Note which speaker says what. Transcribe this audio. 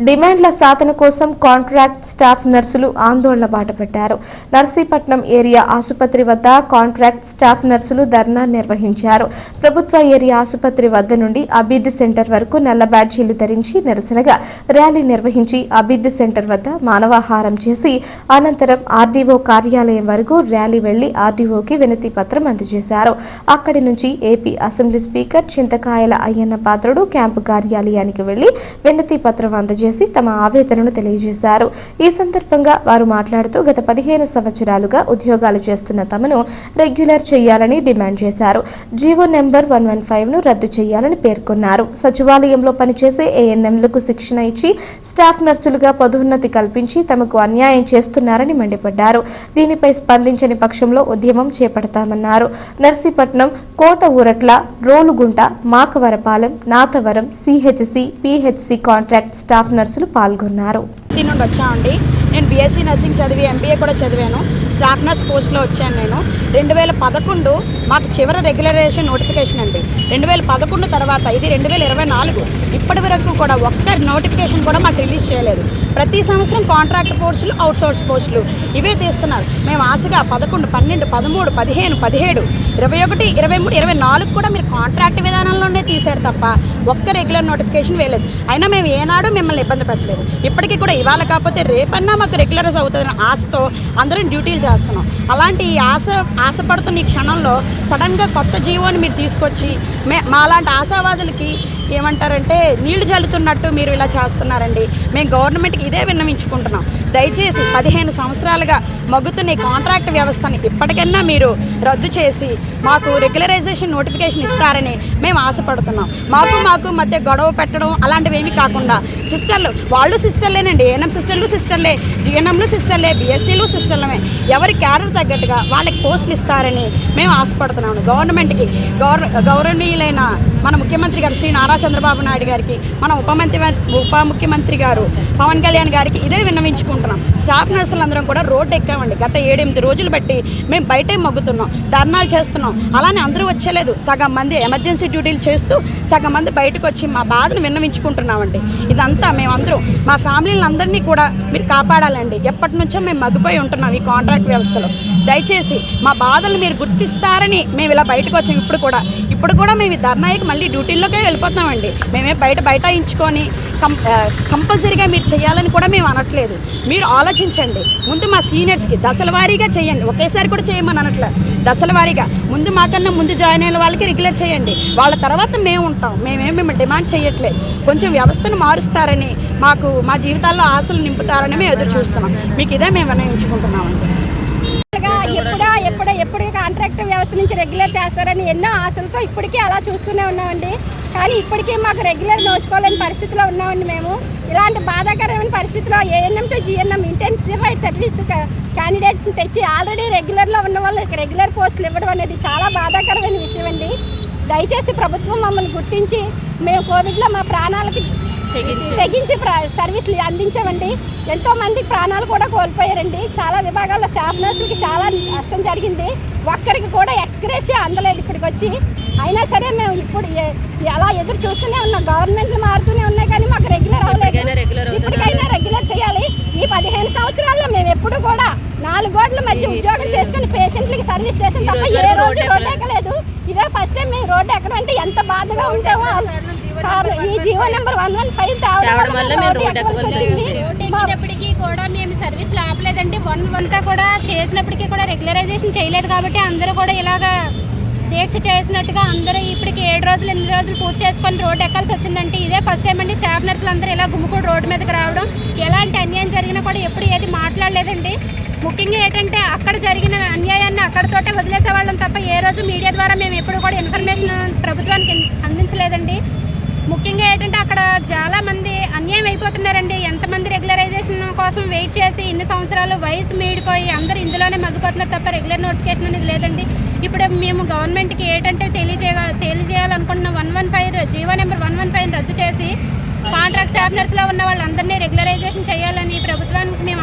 Speaker 1: డిమాండ్ల సాధన కోసం contract staff నర్సులు ఆందోళన బాటపట్టారు నర్సీపట్నం ఏరియా ఆసుపత్రి వద్ద కాంట్రాక్ట్ స్టాఫ్ నర్సులు ధర్నా నిర్వహించారు. ప్రభుత్వ ఏరియా ఆసుపత్రి వద్ద నుండి అభివృద్ధి సెంటర్ వరకు నల్ల బ్యాడ్జీలు ధరించి నిరసనగా ర్యాలీ నిర్వహించి అభివృద్ధి సెంటర్ వద్ద మానవాహారం చేసి అనంతరం ఆర్డీఓ కార్యాలయం వరకు ర్యాలీ వెళ్ళి ఆర్డీఓకి వినతి పత్రం అందజేశారు. అక్కడి నుంచి AP assembly speaker Chintakayala Ayyanna Patrudu camp కార్యాలయానికి వెళ్ళి వినతి పత్రం చేసి తమ ఆవేదనను తెలియజేశారు. ఈ సందర్భంగా వారు మాట్లాడుతూ గత పదిహేను సంవత్సరాలుగా ఉద్యోగాలు చేస్తున్న తమను రెగ్యులర్ చేయాలని డిమాండ్ చేశారు. జీవో నెంబర్ వన్ వన్ ఫైవ్ను రద్దు చేయాలని పేర్కొన్నారు. సచివాలయంలో పనిచేసే ఏఎన్ఎంలకు శిక్షణ ఇచ్చి స్టాఫ్ నర్సులుగా పదోన్నతి కల్పించి తమకు అన్యాయం చేస్తున్నారని మండిపడ్డారు. దీనిపై స్పందించని పక్షంలో ఉద్యమం చేపడతామన్నారు. Narsipatnam Kotauratla Rolugunta Makavarapalem Nathavaram CHC PHC contract staff నర్సులు పాల్గొన్నారు.
Speaker 2: నుండి వచ్చామండి. నేను బీఎస్సీ నర్సింగ్ చదివి ఎంబీఏ కూడా చదివాను. స్టాఫ్ నర్స్ పోస్ట్లో వచ్చాను నేను. రెండు వేల పదకొండు మాకు చివరి రెగ్యులరైజేషన్ నోటిఫికేషన్ అండి. రెండు వేల పదకొండు తర్వాత ఇది రెండు వేల ఇరవై నాలుగు. ఇప్పటి వరకు కూడా ఒక్క నోటిఫికేషన్ కూడా మాకు రిలీజ్ చేయలేదు. ప్రతి సంవత్సరం కాంట్రాక్ట్ పోస్టులు అవుట్ సోర్స్ పోస్టులు ఇవే తీస్తున్నారు. మేము ఆశగా పదకొండు పన్నెండు పదమూడు పదిహేను పదిహేడు ఇరవై ఒకటి ఇరవై మూడు ఇరవై నాలుగు కూడా మీరు కాంట్రాక్ట్ విధానంలోనే తీశారు తప్ప ఒక్క రెగ్యులర్ నోటిఫికేషన్ వేయలేదు. అయినా మేము ఏనాడు మిమ్మల్ని ఇబ్బంది పెట్టలేదు. ఇప్పటికీ కూడా ఇవాళ కాకపోతే రేపన్నా మాకు రెగ్యులర్స్ అవుతుందని ఆశతో అందరం డ్యూటీలు చేస్తున్నాం. అలాంటి ఈ ఆశ ఆశపడుతున్న ఈ క్షణంలో సడన్గా కొత్త జీవోని మీరు తీసుకొచ్చి మే లాంటి ఆశావాదులకి ఏమంటారంటే నీళ్ళు జల్లుతున్నట్టు మీరు ఇలా చేస్తున్నారండి. మేము గవర్నమెంట్కి ఇదే విన్నవించుకుంటున్నాం. దయచేసి పదిహేను సంవత్సరాలుగా మగ్గుతున్న ఈ కాంట్రాక్ట్ వ్యవస్థని ఇప్పటికైనా మీరు రద్దు చేసి మాకు రెగ్యులరైజేషన్ నోటిఫికేషన్ ఇస్తారని మేము ఆశపడుతున్నాం. మాకు మాకు మధ్య గొడవ పెట్టడం అలాంటివి ఏమీ కాకుండా సిస్టర్లు వాళ్ళు సిస్టర్లేనండి. ఏఎన్ఎం సిస్టర్లు సిస్టర్లే జిఎన్ఎంలు సిస్టర్లే బిఎస్సీలు సిస్టర్లమే. ఎవరి క్యాడర్ తగ్గట్టుగా వాళ్ళకి పోస్టులు ఇస్తారని మేము ఆశపడుతున్నాము గవర్నమెంట్కి గౌర గౌరవనీయులైన మన ముఖ్యమంత్రి గారు శ్రీ నారా చంద్రబాబు నాయుడు గారికి మన ఉపమంత్రి ఉప ముఖ్యమంత్రి గారు పవన్ కళ్యాణ్ గారికి ఇదే విన్నవించుకుంటున్నాం. స్టాఫ్ నర్సులందరం కూడా రోడ్డు ఎక్కామండి. గత ఏడెనిమిది రోజులు బట్టి మేము బయటే మగ్గుతున్నాం ధర్నాలు చేస్తున్నాం. అలానే అందరూ వచ్చేలేదు. సగం మంది ఎమర్జెన్సీ డ్యూటీలు చేస్తూ సగం మంది బయటకు వచ్చి మా బాధను విన్నవించుకుంటున్నామండి. ఇదంతా మేమందరూ మా ఫ్యామిలీలందరినీ కూడా మీరు కాపాడాలండి. ఎప్పటి నుంచో మేము మగ్గిపోయి ఉంటున్నాం ఈ కాంట్రాక్ట్ వ్యవస్థలో. దయచేసి మా బాధలు మీరు గుర్తిస్తారని మేము ఇలా బయటకు వచ్చాం. ఇప్పుడు కూడా ఇప్పుడు కూడా మేము ఈ ధర్నాయికి మళ్ళీ డ్యూటీల్లోకే వెళ్ళిపోతున్నామండి. మేమే బయట బైఠాయించుకొని కం కంపల్సరీగా మీరు చేయాలని కూడా మేము అనట్లేదు. మీరు ఆలోచించండి. ముందు మా సీనియర్స్కి దశల వారీగా చేయండి ఒకేసారి కూడా చేయమని అనట్లే. దశల వారీగా. ముందు మాకన్నా ముందు జాయిన్ అయిన వాళ్ళకి రెగ్యులర్ చేయండి. వాళ్ళ తర్వాత మేము ఉంటాం. మేమేం మేము డిమాండ్ చేయట్లేదు కొంచెం వ్యవస్థను మారుస్తారని మాకు మా జీవితాల్లో ఆశలు నింపుతారని మేము ఎదురు చూస్తున్నాం. మీకు ఇదే మేము వినయించుకుంటున్నామండి
Speaker 3: గా ఎప్పుడా ఎప్పుడా ఎప్పుడు కాంట్రాక్ట్ వ్యవస్థ నుంచి రెగ్యులర్ చేస్తారని ఎన్నో ఆశలతో ఇప్పటికీ అలా చూస్తూనే ఉన్నామండి. కానీ ఇప్పటికీ మాకు రెగ్యులర్ నోచుకోలేని పరిస్థితిలో ఉన్నామండి మేము. ఇలాంటి బాధాకరమైన పరిస్థితిలో ANM to GNM intensified service క్యాండిడేట్స్ని తెచ్చి ఆల్రెడీ రెగ్యులర్లో ఉన్న వాళ్ళకి రెగ్యులర్ పోస్టులు ఇవ్వడం అనేది చాలా బాధాకరమైన విషయం అండి. దయచేసి ప్రభుత్వం మమ్మల్ని గుర్తించి మేము కోవిడ్లో మా ప్రాణాలకి తెగించి. ప్ర- సర్వీసులు అందించామండి. ఎంతో మందికి ప్రాణాలు కూడా కోల్పోయారండి. చాలా విభాగాల్లో స్టాఫ్ నర్సులకి చాలా నష్టం జరిగింది. ఒక్కరికి కూడా ఎక్స్గ్రేషియా అందలేదు ఇప్పటికి వచ్చి అయినా సరే మేము ఇప్పుడు ఎ- అలా ఎదురు చూస్తూనే ఉన్నాం. గవర్నమెంట్లు మారుతూనే ఉన్నాయి కానీ మాకు రెగ్యులర్ అవ్వలేదు. ఇప్పటికైనా రెగ్యులర్ చేయాలి. ఈ పదిహేను సంవత్సరాల్లో మేము ఎప్పుడు కూడా నాలుగు గోడల మధ్య ఉద్యోగం చేసుకుని పేషెంట్లకి సర్వీస్ చేసిన తప్ప ఏ రోజు రోడ్డు ఎక్కలేదు. ఇదే ఫస్ట్ టైం మేము రోడ్డు ఎక్కడం అంటే ఎంత బాధగా ఉంటామో ఈ GO number one one five తేవడం వల్ల మేము రోడ్డు ఎక్కవలసి వచ్చింది. మా-
Speaker 4: ఎక్కినప్పటికీ కూడా మేము సర్వీస్ ఆపలేదండి. వన్ అంతా కూడా చేసినప్పటికీ కూడా రెగ్యులరైజేషన్ చేయలేదు కాబట్టి అందరూ కూడా ఇలాగా దీక్ష చేసినట్టుగా అందరూ ఇప్పటికి ఏడు రోజులు ఎనిమిది రోజులు పూర్తి చేసుకొని రోడ్డు ఎక్కాల్సి వచ్చిందంటే ఇదే ఫస్ట్ టైం అండి. స్టాఫ్ నర్సులు అందరూ ఇలా గుమ్ముకూడు రోడ్డు మీదకి రావడం. ఎలాంటి అన్యాయం జరిగినా కూడా ఎప్పుడు ఏది మాట్లాడలేదండి. ముఖ్యంగా ఏంటంటే అక్కడ జరిగిన అన్యాయాన్ని అక్కడతోటే వదిలేసే వాళ్ళం తప్ప ఏ రోజు మీడియా ద్వారా మేము ఎప్పుడు కూడా ఇన్ఫర్మేషన్ ప్రభుత్వానికి అందించలేదండి. ముఖ్యంగా ఏంటంటే అక్కడ చాలా మంది అన్యాయం అయిపోతున్నారండి. ఎంతమంది రెగ్యులరైజేషన్ కోసం వెయిట్ చేసి ఇన్ని సంవత్సరాలు వయసు మీడిపోయి అందరూ ఇందులోనే మగ్గిపోతున్నారు తప్ప రెగ్యులర్ నోటిఫికేషన్ అనేది లేదండి. ఇప్పుడు మేము గవర్నమెంట్కి ఏంటంటే తెలియజేయ తెలియజేయాలనుకుంటున్న one one five GO number one one five రద్దు చేసి కాంట్రాక్ట్ స్టాఫ్నర్స్లో ఉన్న వాళ్ళందరినీ రెగ్యులరైజేషన్ చేయాలని ప్రభుత్వానికి మేము